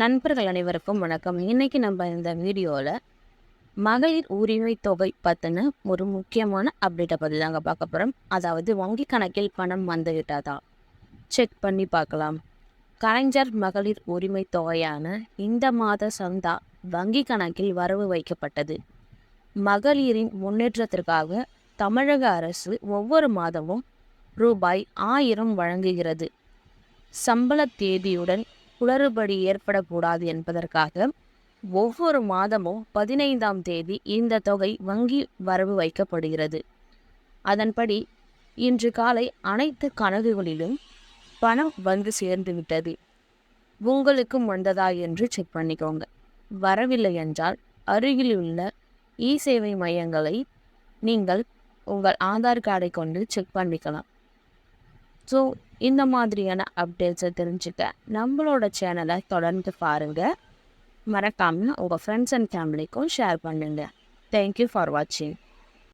நண்பர்கள் அனைவருக்கும் வணக்கம். இன்னைக்கு நம்ம இந்த வீடியோவில் மகளிர் உரிமை தொகை பற்றின ஒரு முக்கியமான அப்டேட்டை பற்றி தாங்க பார்க்க போகிறோம் அதாவது வங்கி கணக்கில் பணம் வந்து விட்டாதா செக் பண்ணி பார்க்கலாம். கலைஞர் மகளிர் உரிமை தொகையான இந்த மாத சந்தா வங்கி கணக்கில் வரவு வைக்கப்பட்டது. மகளிரின் முன்னேற்றத்திற்காக தமிழக அரசு ஒவ்வொரு மாதமும் ரூபாய் ஆயிரம் வழங்குகிறது. சம்பள தேதியுடன் குளறுபடி ஏற்படக்கூடாது என்பதற்காக ஒவ்வொரு மாதமும் பதினைந்தாம் தேதி இந்த தொகை வங்கி வரவு வைக்கப்படுகிறது. அதன்படி இன்று காலை அனைத்து கணக்குகளிலும் பணம் வந்து சேர்ந்து விட்டது உங்களுக்கும் வந்ததா என்று செக் பண்ணிக்கோங்க. வரவில்லை என்றால் அருகிலுள்ள இ சேவை மையங்களை நீங்கள் உங்கள் ஆதார் கார்டை கொண்டு செக் பண்ணிக்கலாம். ஸோ இந்த மாதிரியான அப்டேட்ஸை தெரிஞ்சுக்க நம்மளோட சேனலை தொடர்ந்து பாருங்கள் மறக்காமல் உங்கள் ஃப்ரெண்ட்ஸ் அண்ட் ஃபேமிலிக்கும் ஷேர் பண்ணுங்கள் தேங்க்யூ ஃபார் வாட்சிங்